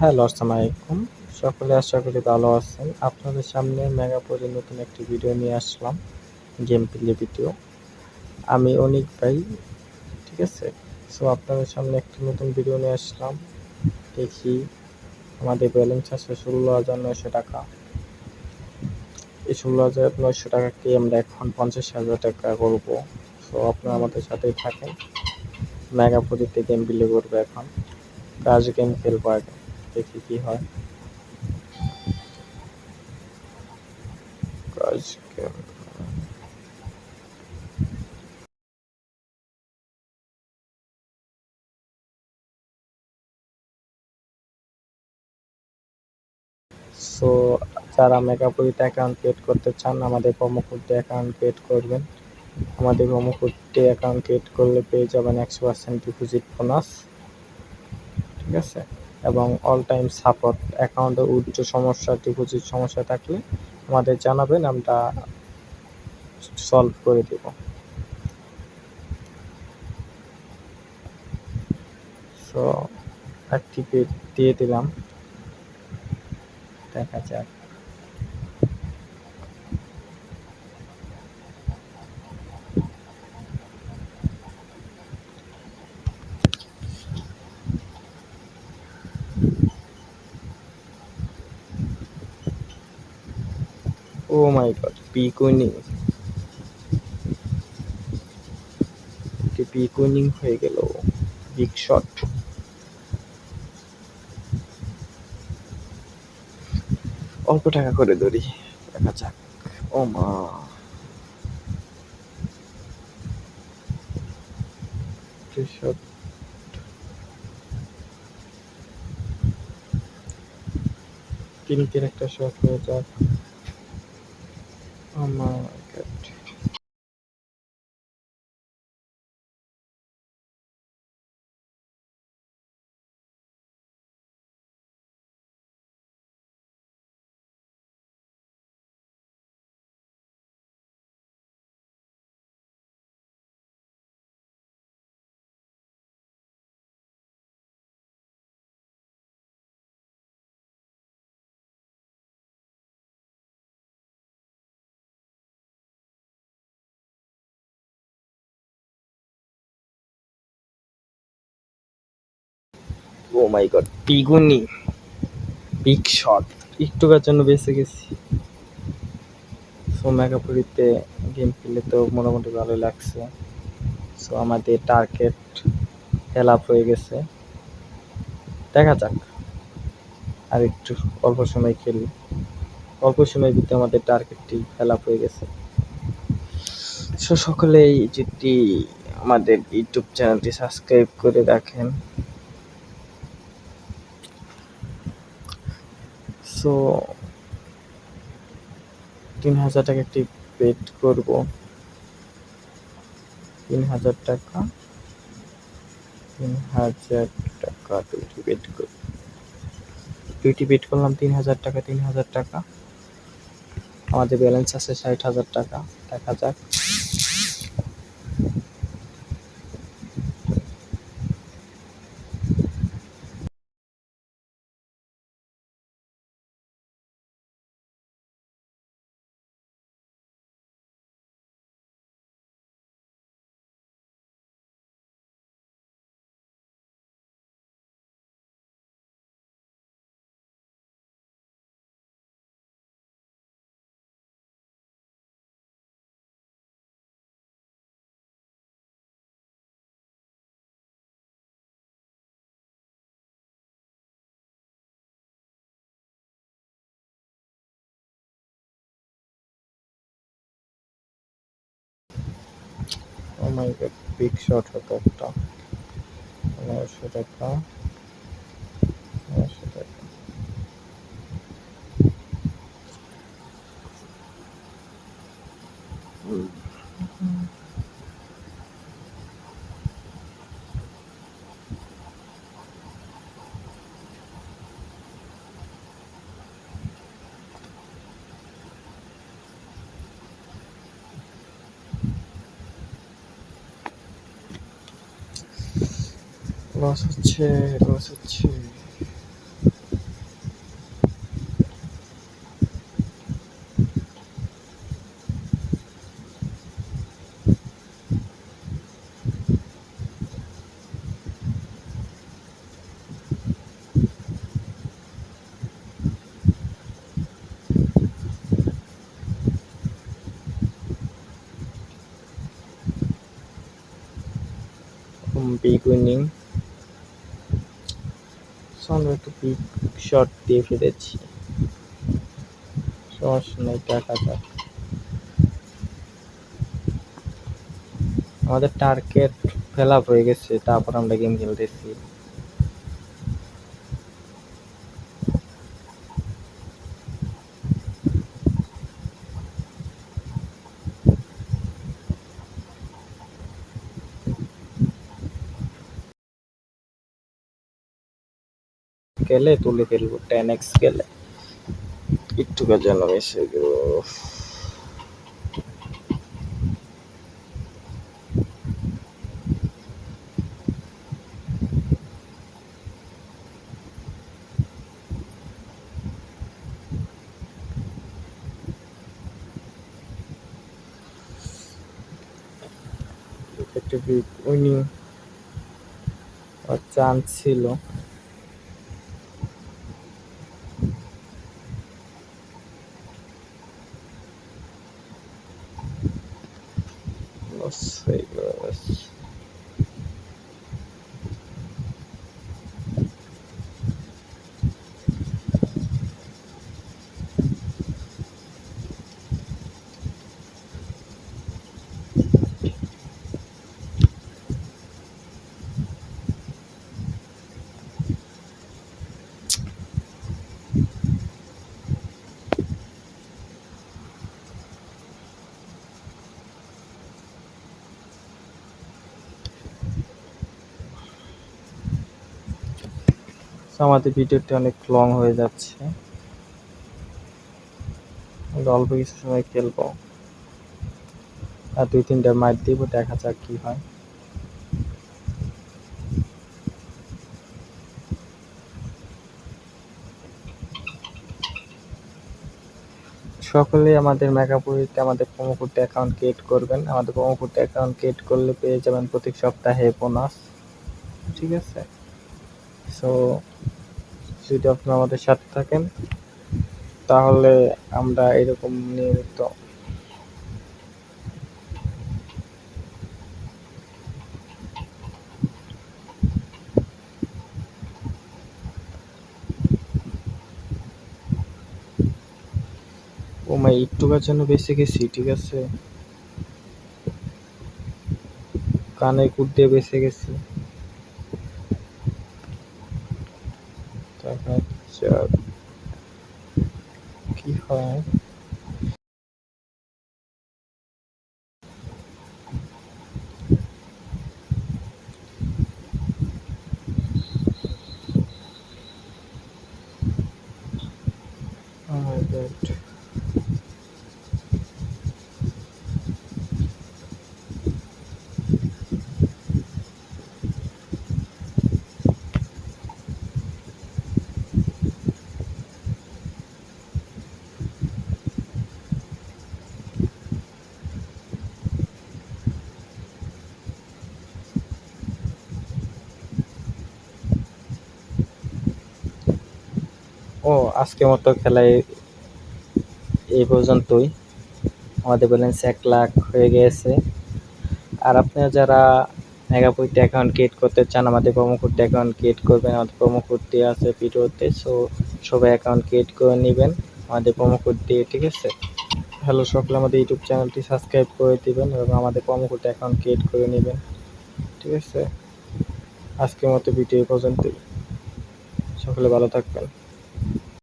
Hello আসসালামু আলাইকুম সকলে আশা করি ভালো আছেন। আপনাদের সামনে মেগাপুরের নতুন একটি ভিডিও নিয়ে আসলাম গেম প্লে ভিডিও। আমি অনিক ভাই, ঠিক আছে? সো আপনাদের সামনে একটি নতুন ভিডিও নিয়ে আসলাম। দেখি আমাদের ব্যালেন্স আছে ষোলো হাজার নয়শো টাকা। এই ষোলো হাজার নয়শো টাকাকে আমরা এখন পঞ্চাশ হাজার টাকা করব। সো আপনারা আমাদের সাথেই থাকেন। মেগাপুরিতে গেম প্লে করব এখন। কাজ গেম খেলব আগে। দেখি কি হয়। কাজ সো যারা মেগাপুরিতে অ্যাকাউন্ট ক্রিয়েট করতে চান আমাদের দিয়ে অ্যাকাউন্ট ক্রিয়েট করবেন। আমাদের দিয়ে অ্যাকাউন্ট ক্রিয়েট করলে পেয়ে যাবেন একশো পার্সেন্ট ডিপোজিট বোনাস ঠিক আছে? এবং অল টাইম সাপোর্ট অ্যাকাউন্টে উচ্চ সমস্যা ডিপোজিট সমস্যা থাকলে আমাদের জানাবেন, আমরা সলভ করে দেব। সো অ্যাক্টিভেট দিয়ে দিলাম। দেখা যাক। ও my god pick winning pick winning হয়ে গেল। বিগ শট অল্প টাকা করে ধরি, দেখা যাক। ও মা শট তিনটের একটা শট হয়ে যাক। Um, uh, oh my god. Oh my god পিগুনি বিগ শট একটুকার জন্য বেঁচে গেছি। সো মেগাপুরিতে গেম খেলে তো মোটামুটি ভালো লাগছে। সো আমাদের টার্গেট হেল হয়ে গেছে। দেখা যাক। আর একটু অল্প সময় খেলি। অল্প সময়ের ভিতরে আমাদের টার্গেটটি হেল হয়ে গেছে। সো সকলেই যদি আমাদের ইউটিউব চ্যানেলটি সাবস্ক্রাইব করে রাখেন সো তিন হাজার টাকা একটি পেড করব। তিন হাজার টাকা তিন হাজার টাকা দুইটি পেড করব। দুইটি পেড করলাম তিন হাজার টাকা তিন হাজার টাকা। আমাদের ব্যালেন্স আছে ষাট হাজার টাকা। দেখা যাক। Oh my god big shot হতো একটা। নয়শো টাকা 러스치 러스치 홈비그닝 আমরা একটু পিক শট দিয়ে ফেলেছি সমস্যা নেই দেখা যাক আমাদের টার্গেট ফেল আপ হয়ে গেছে, তারপর আমরা গেম খেলতেছি। গেলে তুলে ফেলব টেন এক্স গেলে একটু যেন এসে গেল। একটা উইনিং চান্স ছিল। this. আমাদের ভিডিওটি অনেক লং হয়ে যাচ্ছে। অল্প কিছু সময় খেলব। আর দুই তিনটা ম্যাচ দিব, দেখা যাক কি হয়। সকলেই আমাদের মেগাপুরিতে আমাদের প্রোমোকোডে অ্যাকাউন্ট ক্রিয়েট করবেন। আমাদের প্রোমোকোডে অ্যাকাউন্ট ক্রিয়েট করলে পেয়ে যাবেন প্রতি সপ্তাহে বোনাস ঠিক আছে? সো যদি আপনি আমাদের সাথে থাকেন, তাহলে আমরা এরকম নিয়মিত ও মাই একটুকার জন্য বেঁচে গেছি, ঠিক আছে? কানে কুট দিয়ে বেঁচে গেছি দেখা যাক কি হয় ও আজকের মতো খেলায় এই পর্যন্তই। আমাদের ব্যালেন্স এক লাখ হয়ে গেছে। আর আপনারা যারা মেগাপুইতে অ্যাকাউন্ট ক্রিয়েট করতে চান, আমাদের প্রোমো কোডটি অ্যাকাউন্ট ক্রিয়েট করবেন। আমাদের প্রোমো কোড দিয়ে আছে ভিডিওতে সো সবাই অ্যাকাউন্ট ক্রিয়েট করে নেবেন আমাদের প্রোমো কোড দিয়ে, ঠিক আছে? হ্যালো সকলে, আমাদের ইউটিউব চ্যানেলটি সাবস্ক্রাইব করে দিবেন এবং আমাদের প্রোমো কোড অ্যাকাউন্ট ক্রিয়েট করে নেবেন, ঠিক আছে? আজকের মতো ভিডিও এই পর্যন্তই। সকলে ভালো থাকবেন।